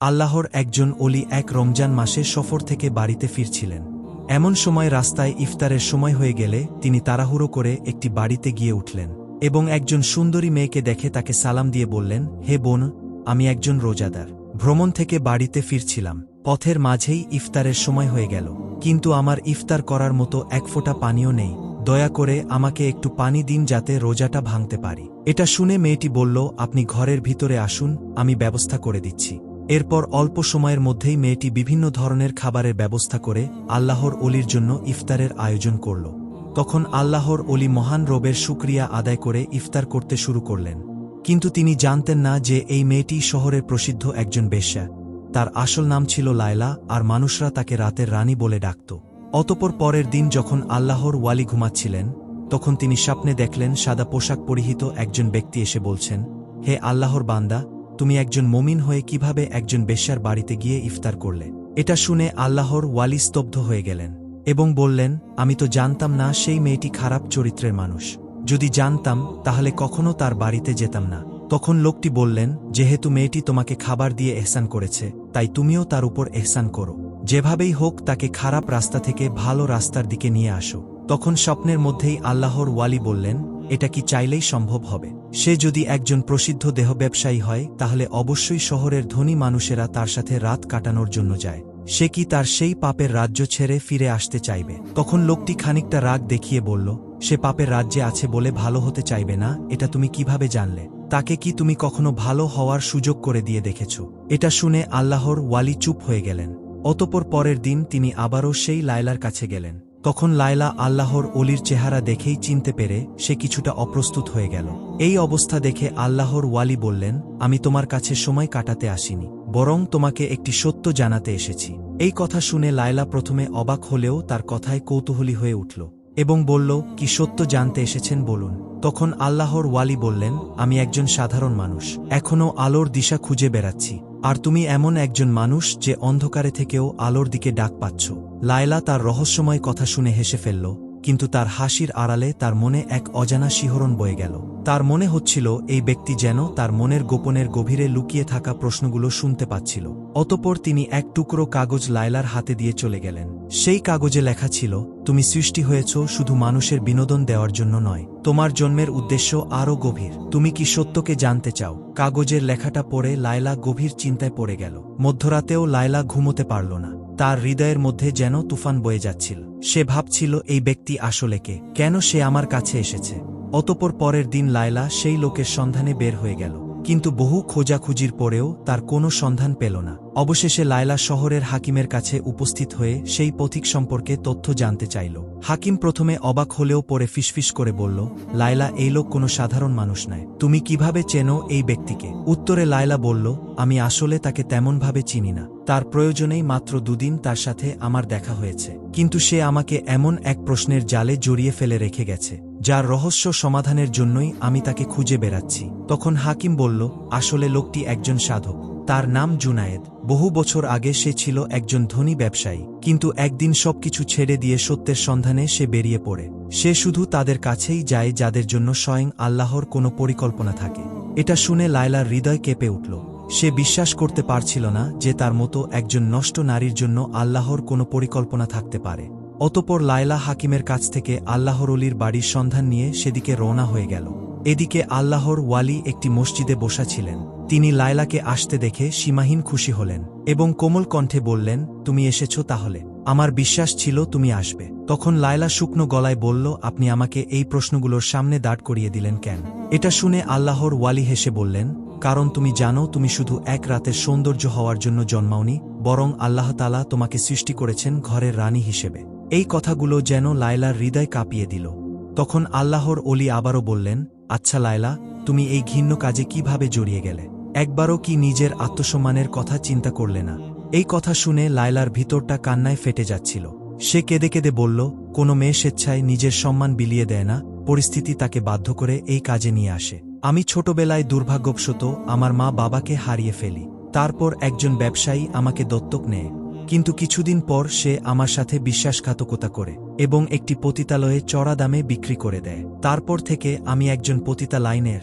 আল্লাহর একজন অলি এক রমজান মাসে সফর থেকে বাড়িতে ফিরছিলেন। এমন সময় রাস্তায় ইফতারের সময় হয়ে গেলে তিনি তাড়াহুড়ো করে একটি বাড়িতে গিয়ে উঠলেন এবং একজন সুন্দরী মেয়েকে দেখে তাকে সালাম দিয়ে বললেন, হে বোন, আমি একজন রোজাদার। ভ্রমণ থেকে বাড়িতে ফিরছিলাম। পথের মাঝেই ইফতারের সময় হয়ে গেল। কিন্তু আমার ইফতার করার মতো এক ফোঁটা পানিও নেই। দয়া করে আমাকে একটু পানি দিন যাতে রোজাটা ভাঙতে পারি। এটা শুনে মেয়েটি বলল, আপনি ঘরের ভিতরে আসুন, আমি ব্যবস্থা করে দিচ্ছি। এরপর অল্প সময়ের মধ্যেই মেয়েটি বিভিন্ন ধরনের খাবারের ব্যবস্থা করে আল্লাহর অলির জন্য ইফতারের আয়োজন করল। তখন আল্লাহর অলি মহান রবের শুক্রিয়া আদায় করে ইফতার করতে শুরু করলেন। কিন্তু তিনি জানতেন না যে এই মেয়েটি শহরের প্রসিদ্ধ একজন বেশ্যা। তার আসল নাম ছিল লায়লা, আর মানুষরা তাকে রাতের রানী বলে ডাকত। অতপর পরের দিন যখন আল্লাহর ওয়ালি ঘুমাচ্ছিলেন, তখন তিনি স্বপ্নে দেখলেন সাদা পোশাক পরিহিত একজন ব্যক্তি এসে বলছেন, হে আল্লাহর বান্দা তুমি একজন মমিন হয়ে কীভাবে একজন বেশ্যার বাড়িতে গিয়ে ইফতার করলে? এটা শুনে আল্লাহর ওয়ালি স্তব্ধ হয়ে গেলেন এবং বললেন, আমি তো জানতাম না সেই মেয়েটি খারাপ চরিত্রের মানুষ। যদি জানতাম, তাহলে কখনো তার বাড়িতে যেতাম না। তখন লোকটি বললেন, যেহেতু মেয়েটি তোমাকে খাবার দিয়ে এহসান করেছে, তাই তুমিও তার উপর এহসান করো। যেভাবেই হোক, তাকে খারাপ রাস্তা থেকে ভালো রাস্তার দিকে নিয়ে আসো। তখন স্বপ্নের মধ্যেই আল্লাহর ওয়ালি বললেন এটা কি চাইলেই সম্ভব হবে? সে যদি একজন প্রসিদ্ধ দেহ ব্যবসায়ী হয়, তাহলে অবশ্যই শহরের ধনী মানুষেরা তার সাথে রাত কাটানোর জন্য যায়। সে কি তার সেই পাপের রাজ্য ছেড়ে ফিরে আসতে চাইবে? তখন লোকটি খানিকটা রাগ দেখিয়ে বলল, সে পাপের রাজ্যে আছে বলে ভালো হতে চাইবে না, এটা তুমি কীভাবে জানলে? তাকে কি তুমি কখনো ভালো হওয়ার সুযোগ করে দিয়ে দেখেছ? এটা শুনে আল্লাহর ওয়ালি চুপ হয়ে গেলেন। অতপর পরের দিন তিনি আবারও সেই লায়লার কাছে গেলেন। তখন লায়লা আল্লাহর অলির চেহারা দেখেই চিনতে পেরে সে কিছুটা অপ্রস্তুত হয়ে গেল। এই অবস্থা দেখে আল্লাহর ওয়ালি বললেন, আমি তোমার কাছে সময় কাটাতে আসিনি, বরং তোমাকে একটি সত্য জানাতে এসেছি। এই কথা শুনে লায়লা প্রথমে অবাক হলেও তার কথায় কৌতূহলী হয়ে উঠল এবং বলল, কি সত্য জানতে এসেছেন বলুন। তখন আল্লাহর ওয়ালি বললেন, আমি একজন সাধারণ মানুষ এখনও আলোর দিশা খুঁজে বেড়াচ্ছি, আর তুমি এমন একজন মানুষ যে অন্ধকারে থেকেও আলোর দিকে ডাক পাচ্ছ। লায়লা তার রহস্যময় কথা শুনে হেসে ফেলল, কিন্তু তার হাসির আড়ালে তার মনে এক অজানা শিহরণ বয়ে গেল। তার মনে হচ্ছিল, এই ব্যক্তি যেন তার মনের গোপনের গভীরে লুকিয়ে থাকা প্রশ্নগুলো শুনতে পাচ্ছিল। অতপর তিনি এক টুকরো কাগজ লায়লার হাতে দিয়ে চলে গেলেন। সেই কাগজে লেখা ছিল, তুমি সৃষ্টি হয়েছ শুধু মানুষের বিনোদন দেওয়ার জন্য নয়, তোমার জন্মের উদ্দেশ্য আরও গভীর। তুমি কি সত্যকে জানতে চাও? কাগজের লেখাটা পড়ে লায়লা গভীর চিন্তায় পড়ে গেল। মধ্যরাতেও লায়লা ঘুমোতে পারল না। তার হৃদয়ের মধ্যে যেন তুফান বয়ে যাচ্ছিল। সে ভাবছিল, এই ব্যক্তি আসলে কে? কেন সে আমার কাছে এসেছে? অতপর পরের দিন লায়লা সেই লোকের সন্ধানে বের হয়ে গেল। কিন্তু বহু খোঁজাখুঁজির পরেও তার কোনো সন্ধান পেল না। অবশেষে লায়লা শহরের হাকিমের কাছে উপস্থিত হয়ে সেই পথিক সম্পর্কে তথ্য জানতে চাইল। হাকিম প্রথমে অবাক হলেও পরে ফিসফিস করে বলল, লায়লা, এই লোক কোনো সাধারণ মানুষ নয়। তুমি কীভাবে চেনো এই ব্যক্তিকে? উত্তরে লায়লা বলল, আমি আসলে তাকে তেমনভাবে চিনি না। তার প্রয়োজনেই মাত্র দুদিন তার সাথে আমার দেখা হয়েছে। কিন্তু সে আমাকে এমন এক প্রশ্নের জালে জড়িয়ে ফেলে রেখে গেছে। যার রহস্য সমাধানের জন্যই আমি তাকে খুঁজে বেড়াচ্ছি। তখন হাকিম বলল, আসলে লোকটি একজন সাধক। তার নাম জুনায়েদ। বহু বছর আগে সে ছিল একজন ধনী ব্যবসায়ী, কিন্তু একদিন সবকিছু ছেড়ে দিয়ে সত্যের সন্ধানে সে বেরিয়ে পড়ে। সে শুধু তাদের কাছেই যায়, যাদের জন্য স্বয়ং আল্লাহর কোনো পরিকল্পনা থাকে। এটা শুনে লায়লার হৃদয় কেঁপে উঠল। সে বিশ্বাস করতে পারছিল না যে তার মতো একজন নষ্ট নারীর জন্য আল্লাহর কোনো পরিকল্পনা থাকতে পারে। অতপর লায়লা হাকিমের কাছ থেকে আল্লাহর অলির বাড়ির সন্ধান নিয়ে সেদিকে রওনা হয়ে গেল। এদিকে আল্লাহর ওয়ালি একটি মসজিদে বসা ছিলেন। তিনি লায়লাকে আসতে দেখে সীমাহীন খুশি হলেন এবং কোমল কণ্ঠে বললেন, তুমি এসেছ তাহলে। আমার বিশ্বাস ছিল তুমি আসবে। তখন লায়লা শুকনো গলায় বলল, আপনি আমাকে এই প্রশ্নগুলোর সামনে দাঁড় করিয়ে দিলেন কেন? এটা শুনে আল্লাহর ওয়ালি হেসে বললেন, কারণ তুমি জানো, তুমি শুধু এক রাতের সৌন্দর্য হওয়ার জন্য জন্মাওনি, বরং আল্লাহতালা তোমাকে সৃষ্টি করেছেন ঘরের রানী হিসেবে। এই কথাগুলো যেন লায়লার হৃদয় কাঁপিয়ে দিল। তখন আল্লাহর অলি আবারও বললেন আচ্ছা লায়লা, তুমি এই ঘিন্ন কাজে কীভাবে জড়িয়ে গেলে? একবারও কি নিজের আত্মসম্মানের কথা চিন্তা করলে না? এই কথা শুনে লায়লার ভিতরটা কান্নায় ফেটে যাচ্ছিল। সে কেঁদে কেঁদে বলল, কোনো মেয়ে স্বেচ্ছায় নিজের সম্মান বিলিয়ে দেয় না, পরিস্থিতি তাকে বাধ্য করে এই কাজে নিয়ে আসে। আমি ছোটবেলায় দুর্ভাগ্যবশত আমার মা বাবাকে হারিয়ে ফেলি। তারপর একজন ব্যবসায়ী আমাকে দত্তক নেয়। কিন্তু কিছুদিন পর সে আমার সাথে বিশ্বাসঘাতকতা করে এবং একটি পতিতালয়ে চড়া দামে বিক্রি করে দেয়। তারপর থেকে আমি একজন পতিতা লাইনের।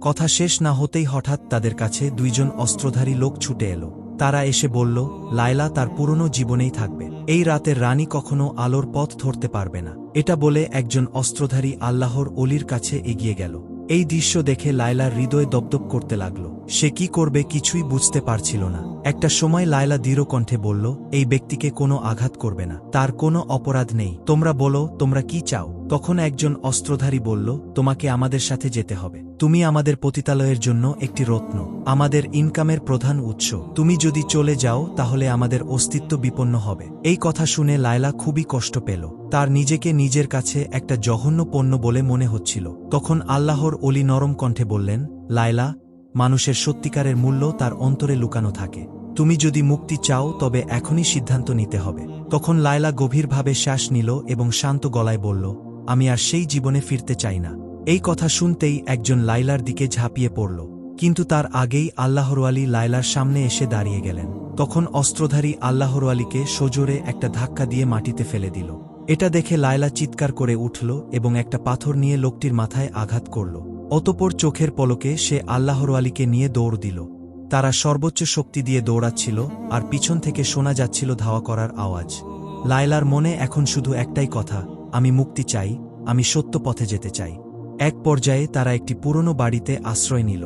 কথা শেষ না হতেই হঠাৎ তাদের কাছে দুইজন অস্ত্রধারী লোক ছুটে এলো। তারা এসে বলল, লায়লা তার পুরনো জীবনেই থাকবে। এই রাতের রানী কখনো আলোর পথ ধরতে পারবে না। এটা বলে একজন অস্ত্রধারী আল্লাহর অলির কাছে এগিয়ে গেল। এই দৃশ্য দেখে লায়লার হৃদয় দপদপ করতে লাগল। সে কি করবে কিছুই বুঝতে পারছিল না। একটা সময় লায়লা দৃঢ় কণ্ঠে বলল, এই ব্যক্তিকে কোনো আঘাত করবে না। তার কোনো অপরাধ নেই। তোমরা বলো, তোমরা কি চাও? তখন একজন অস্ত্রধারী বলল, তোমাকে আমাদের সাথে যেতে হবে। তুমি আমাদের পতিতালয়ের জন্য একটি রত্ন, আমাদের ইনকামের প্রধান উৎস। তুমি যদি চলে যাও, তাহলে আমাদের অস্তিত্ব বিপন্ন হবে। এই কথা শুনে লায়লা খুবই কষ্ট পেল। তার নিজেকে নিজের কাছে একটা জঘন্য পণ্য বলে মনে হচ্ছিল। তখন আল্লাহর অলি নরম কণ্ঠে বললেন, লায়লা মানুষের সত্যিকারের মূল্য তার অন্তরে লুকানো থাকে। তুমি যদি মুক্তি চাও, তবে এখনই সিদ্ধান্ত নিতে হবে। তখন লায়লা গভীরভাবে শ্বাস নিল এবং শান্ত গলায় বলল, আমি আর সেই জীবনে ফিরতে চাই না। এই কথা শুনতেই একজন লাইলার দিকে ঝাঁপিয়ে পড়ল। কিন্তু তার আগেই আল্লাহর আলী লায়লার সামনে এসে দাঁড়িয়ে গেলেন। তখন অস্ত্রধারী আল্লাহর আলীকে সজোরে একটা ধাক্কা দিয়ে মাটিতে ফেলে দিল। এটা দেখে লায়লা চিৎকার করে উঠল এবং একটা পাথর নিয়ে লোকটির মাথায় আঘাত করল। অতপর চোখের পলকে সে আল্লাহর আলীকে নিয়ে দৌড় দিল। তারা সর্বোচ্চ শক্তি দিয়ে দৌড়াচ্ছিল আর পিছন থেকে শোনা যাচ্ছিল ধাওয়া করার আওয়াজ। লায়লার মনে এখন শুধু একটাই কথা, আমি মুক্তি চাই, আমি সত্য পথে যেতে চাই। এক পর্যায়ে তারা একটি পুরনো বাড়িতে আশ্রয় নিল।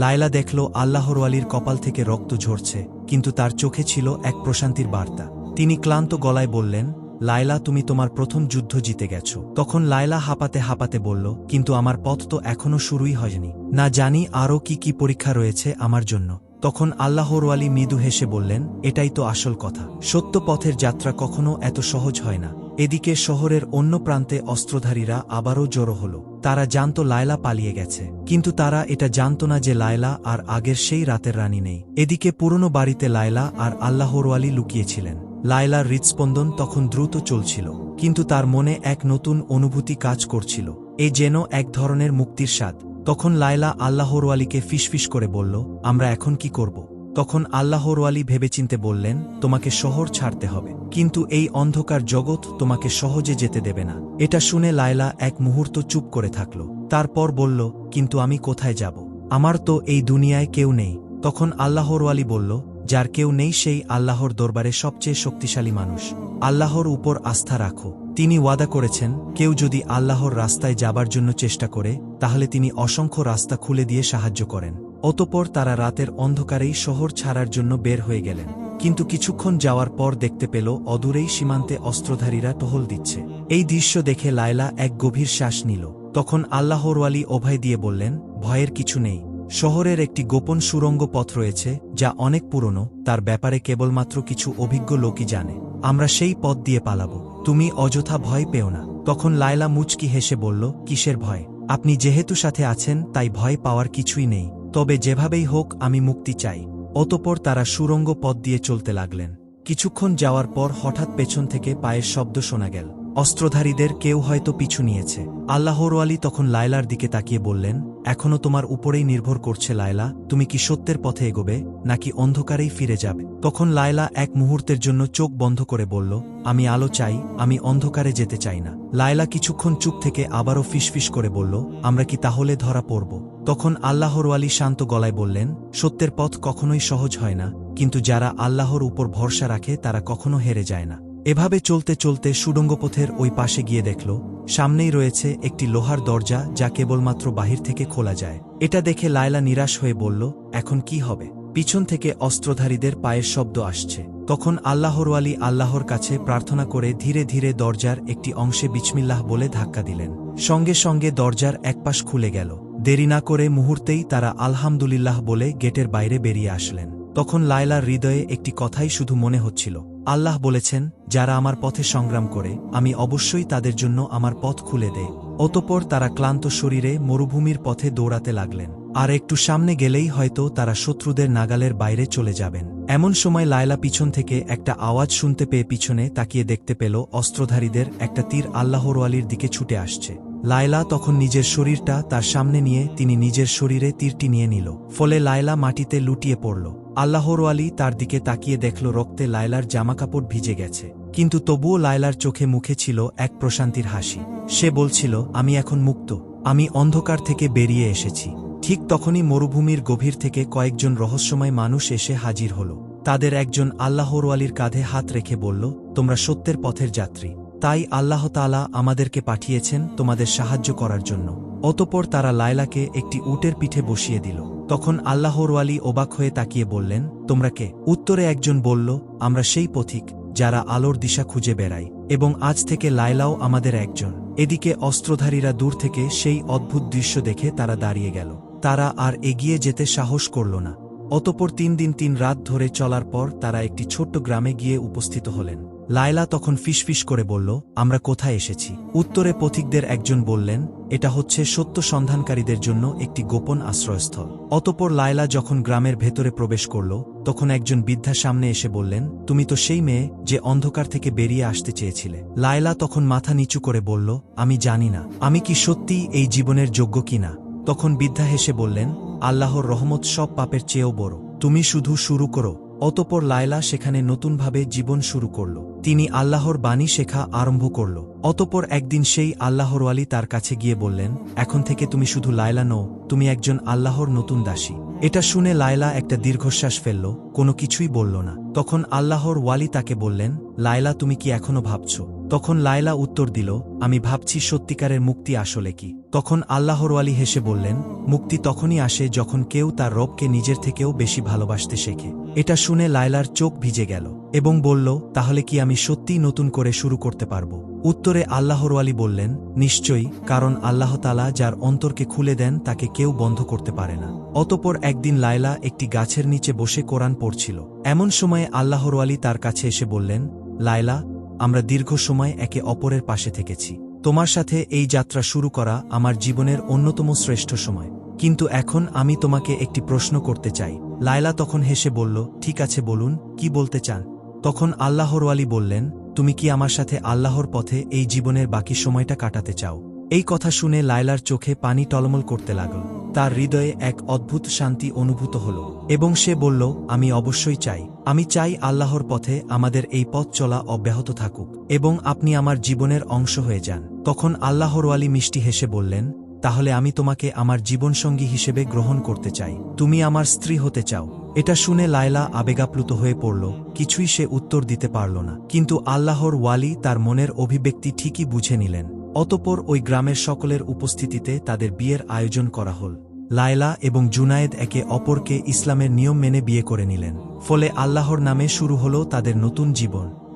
লায়লা দেখল আল্লাহর আলীর কপাল থেকে রক্ত ঝরছে, কিন্তু তার চোখে ছিল এক প্রশান্তির বার্তা। তিনি ক্লান্ত গলায় বললেন লায়লা, তুমি তোমার প্রথম যুদ্ধ জিতে গেছ। তখন লায়লা হাঁপাতে হাঁপাতে বলল, কিন্তু আমার পথ তো এখনও শুরুই হয়নি। না জানি আরও কি কি পরীক্ষা রয়েছে আমার জন্য। তখন আল্লাহর আলী মৃদু হেসে বললেন, এটাই তো আসল কথা। সত্য পথের যাত্রা কখনো এত সহজ হয় না। এদিকে শহরের অন্য প্রান্তে অস্ত্রধারীরা আবারও জড়ো হল। তারা জানত লায়লা পালিয়ে গেছে। কিন্তু তারা এটা জানত না যে লায়লা আর আগের সেই রাতের রানী নেই। এদিকে পুরনো বাড়িতে লায়লা আর আল্লাহর আলী লুকিয়েছিলেন। লায়লার হৃৎস্পন্দন তখন দ্রুত চলছিল, কিন্তু তার মনে এক নতুন অনুভূতি কাজ করছিল, এ যেন এক ধরনের মুক্তির স্বাদ। তখন লায়লা আল্লাহর আলীকে ফিসফিস করে বলল, আমরা এখন কি করব? তখন আল্লাহর আলী ভেবেচিন্তে বললেন, তোমাকে শহর ছাড়তে হবে, কিন্তু এই অন্ধকার জগৎ তোমাকে সহজে যেতে দেবে না। এটা শুনে লায়লা এক মুহূর্ত চুপ করে থাকল, তারপর বলল, কিন্তু আমি কোথায় যাব? আমার তো এই দুনিয়ায় কেউ নেই। তখন আল্লাহর আলী বলল যার কেউ নেই সেই আল্লাহর দরবারে সবচেয়ে শক্তিশালী মানুষ। আল্লাহর উপর আস্থা রাখো। তিনি ওয়াদা করেছেন, কেউ যদি আল্লাহর রাস্তায় যাবার জন্য চেষ্টা করে, তাহলে তিনি অসংখ্য রাস্তা খুলে দিয়ে সাহায্য করেন। অতপর তারা রাতের অন্ধকারেই শহর ছাড়ার জন্য বের হয়ে গেলেন। কিন্তু কিছুক্ষণ যাওয়ার পর দেখতে পেল, অদূরেই সীমান্তে অস্ত্রধারীরা টহল দিচ্ছে। এই দৃশ্য দেখে লায়লা এক গভীর শ্বাস নিল। তখন আল্লাহরওয়ালি অভয় দিয়ে বললেন, ভয়ের কিছু নেই। শহরের একটি গোপন সুরঙ্গ পথ রয়েছে, যা অনেক পুরনো, তার ব্যাপারে কেবলমাত্র কিছু অভিজ্ঞ লোকই জানে। আমরা সেই পথ দিয়ে পালাব। তুমি অযথা ভয় পেও না। তখন লায়লা মুচকি হেসে বলল, কিসের ভয়? আপনি যেহেতু সাথে আছেন, তাই ভয় পাওয়ার কিছুই নেই। তবে যেভাবেই হোক, আমি মুক্তি চাই। অতপর তারা সুরঙ্গ পথ দিয়ে চলতে লাগলেন। কিছুক্ষণ যাওয়ার পর হঠাৎ পেছন থেকে পায়ের শব্দ শোনা গেল। অস্ত্রধারীদের কেউ হয়তো পিছু নিয়েছে। আল্লাহর আলী তখন লায়লার দিকে তাকিয়ে বললেন এখনও তোমার উপরেই নির্ভর করছে লায়লা, তুমি কি সত্যের পথে এগোবে, নাকি অন্ধকারেই ফিরে যাবে? তখন লায়লা এক মুহূর্তের জন্য চোখ বন্ধ করে বলল, আমি আলো চাই, আমি অন্ধকারে যেতে চাই না। লায়লা কিছুক্ষণ চুপ থেকে আবারও ফিসফিস করে বলল, আমরা কি তাহলে ধরা পড়ব? তখন আল্লাহর আলী শান্ত গলায় বললেন, সত্যের পথ কখনোই সহজ হয় না, কিন্তু যারা আল্লাহর উপর ভরসা রাখে তারা কখনো হেরে যায় না। এভাবে চলতে চলতে সুডঙ্গপথের ওই পাশে গিয়ে দেখল, সামনেই রয়েছে একটি লোহার দরজা যা কেবলমাত্র বাহির থেকে খোলা যায়। এটা দেখে লায়লা নিরাশ হয়ে বলল, এখন কি হবে? পিছন থেকে অস্ত্রধারীদের পায়ের শব্দ আসছে। তখন আল্লাহর আলী আল্লাহর কাছে প্রার্থনা করে ধীরে ধীরে দরজার একটি অংশে বিছমিল্লাহ বলে ধাক্কা দিলেন। সঙ্গে সঙ্গে দরজার একপাশ খুলে গেল। দেরি না করে মুহূর্তেই তারা আলহামদুলিল্লাহ বলে গেটের বাইরে বেরিয়ে আসলেন। তখন লায়লার হৃদয়ে একটি কথাই শুধু মনে হচ্ছিল আল্লাহ বলেছেন, যারা আমার পথে সংগ্রাম করে, আমি অবশ্যই তাদের জন্য আমার পথ খুলে দেয় অতপর তারা ক্লান্ত শরীরে মরুভূমির পথে দৌড়াতে লাগলেন। আর একটু সামনে গেলেই হয়তো তারা শত্রুদের নাগালের বাইরে চলে যাবেন। এমন সময় লায়লা পিছন থেকে একটা আওয়াজ শুনতে পেয়ে পিছনে তাকিয়ে দেখতে পেল অস্ত্রধারীদের একটা তীর আল্লাহর আলীর দিকে ছুটে আসছে। লায়লা তখন নিজের শরীরটা তার সামনে নিয়ে তিনি নিজের শরীরে তীরটি নিয়ে নিল, ফলে লায়লা মাটিতে লুটিয়ে পড়ল। আল্লাহর আলী তার দিকে তাকিয়ে দেখল রক্তে লায়লার জামাকাপড় ভিজে গেছে। কিন্তু তবুও লায়লার চোখে মুখে ছিল এক প্রশান্তির হাসি। সে বলছিল, আমি এখন মুক্ত, আমি অন্ধকার থেকে বেরিয়ে এসেছি। ঠিক তখনই মরুভূমির গভীর থেকে কয়েকজন রহস্যময় মানুষ এসে হাজির হল। তাদের একজন আল্লাহর ওয়ালির কাঁধে হাত রেখে বলল, তোমরা সত্যের পথের যাত্রী। তাই আল্লাহ তালা আমাদেরকে পাঠিয়েছেন তোমাদের সাহায্য করার জন্য। অতপর তারা লায়লাকে একটি উটের পিঠে বসিয়ে দিল। তখন আল্লাহর ওয়ালি অবাক হয়ে তাকিয়ে বললেন, তোমরা কে? উত্তরে একজন বলল, আমরা সেই পথিক, যারা আলোর দিশা খুঁজে বেড়াই এবং আজ থেকে লায়লাও আমাদের একজন। এদিকে অস্ত্রধারীরা দূর থেকে সেই অদ্ভুত দৃশ্য দেখে তারা দাঁড়িয়ে গেল। তারা আর এগিয়ে যেতে সাহস করল না। অতপর তিন দিন তিন রাত ধরে চলার পর তারা একটি ছোট্ট গ্রামে গিয়ে উপস্থিত হলেন। লায়লা তখন ফিসফিস করে বলল, আমরা কোথায় এসেছি? উত্তরে পথিকদের একজন বললেন, এটা হচ্ছে সত্য সন্ধানকারীদের জন্য একটি গোপন আশ্রয়স্থল। অতপর লায়লা যখন গ্রামের ভেতরে প্রবেশ করল, তখন একজন বৃদ্ধা সামনে এসে বললেন, তুমি তো সেই মেয়ে যে অন্ধকার থেকে বেরিয়ে আসতে চেয়েছিলে। লায়লা তখন মাথা নিচু করে বলল, আমি জানি না। আমি কি সত্যিই এই জীবনের যোগ্য কিনা? তখন বৃদ্ধা হেসে বললেন, আল্লাহর রহমত সব পাপের চেয়েও বড়। তুমি শুধু শুরু করো। অতপর লায়লা সেখানে নতুনভাবে জীবন শুরু করল। তিনি আল্লাহর বাণী শেখা আরম্ভ করল। অতপর একদিন সেই আল্লাহর আল্লাহরওয়ালি তার কাছে গিয়ে বললেন, এখন থেকে তুমি শুধু লায়লা নও, তুমি একজন আল্লাহর নতুন দাসী। এটা শুনে লায়লা একটা দীর্ঘশ্বাস ফেলল, কোনো কিছুই বলল না। তখন আল্লাহর ওয়ালি তাকে বললেন, লায়লা, তুমি কি এখনও ভাবছ? তখন লায়লা উত্তর দিল, আমি ভাবছি সত্যিকারের মুক্তি আসলে কি। তখন আল্লাহর ওয়ালি হেসে বললেন, মুক্তি তখনই আসে যখন কেউ তার রবকে নিজের থেকেও বেশি ভালোবাসতে শেখে। এটা শুনে লায়লার চোখ ভিজে গেল এবং বলল, তাহলে কি আমি সত্যিই নতুন করে শুরু করতে পারব? উত্তরে আল্লাহরওয়ালি বললেন, নিশ্চয়ই, কারণ আল্লাহ তালা যার অন্তরকে খুলে দেন তাকে কেউ বন্ধ করতে পারে না। অতপর একদিন লায়লা একটি গাছের নিচে বসে কোরআন পড়ছিল। এমন সময়ে আল্লাহরওয়ালি তার কাছে এসে বললেন, লায়লা আমরা দীর্ঘ সময় একে অপরের পাশে থেকেছি। তোমার সাথে এই যাত্রা শুরু করা আমার জীবনের অন্যতম শ্রেষ্ঠ সময়। কিন্তু এখন আমি তোমাকে একটি প্রশ্ন করতে চাই। লায়লা তখন হেসে বলল, ঠিক আছে, বলুন, কি বলতে চান? তখন আল্লাহর আল্লাহরওয়ালি বললেন, তুমি কি আমার সাথে আল্লাহর পথে এই জীবনের বাকি সময়টা কাটাতে চাও? এই কথা শুনে লায়লার চোখে পানি টলমল করতে লাগল। তার হৃদয়ে এক অদ্ভুত শান্তি অনুভূত হল, এবং সে বলল, আমি অবশ্যই চাই। আমি চাই আল্লাহর পথে আমাদের এই পথ চলা অব্যাহত থাকুক, এবং আপনি আমার জীবনের অংশ হয়ে যান। তখন আল্লাহরওয়ালি মিষ্টি হেসে বললেন, তাহলে আমি তোমাকে আমার জীবনসঙ্গী হিসেবে গ্রহণ করতে চাই। তুমি আমার স্ত্রী হতে চাও। এটা শুনে লায়লা আবেগাপ্লুত হয়ে পড়ল, কিছুই সে উত্তর দিতে পারল না, কিন্তু আল্লাহর ওয়ালি তার মনের অভিব্যক্তি ঠিকই বুঝে নিলেন। অতপর ওই গ্রামের সকলের উপস্থিতিতে তাদের বিয়ের আয়োজন করা হল। লায়লা এবং জুনায়েদ একে অপরকে ইসলামের নিয়ম মেনে বিয়ে করে নিলেন, ফলে আল্লাহর নামে শুরু হল তাদের নতুন জীবন।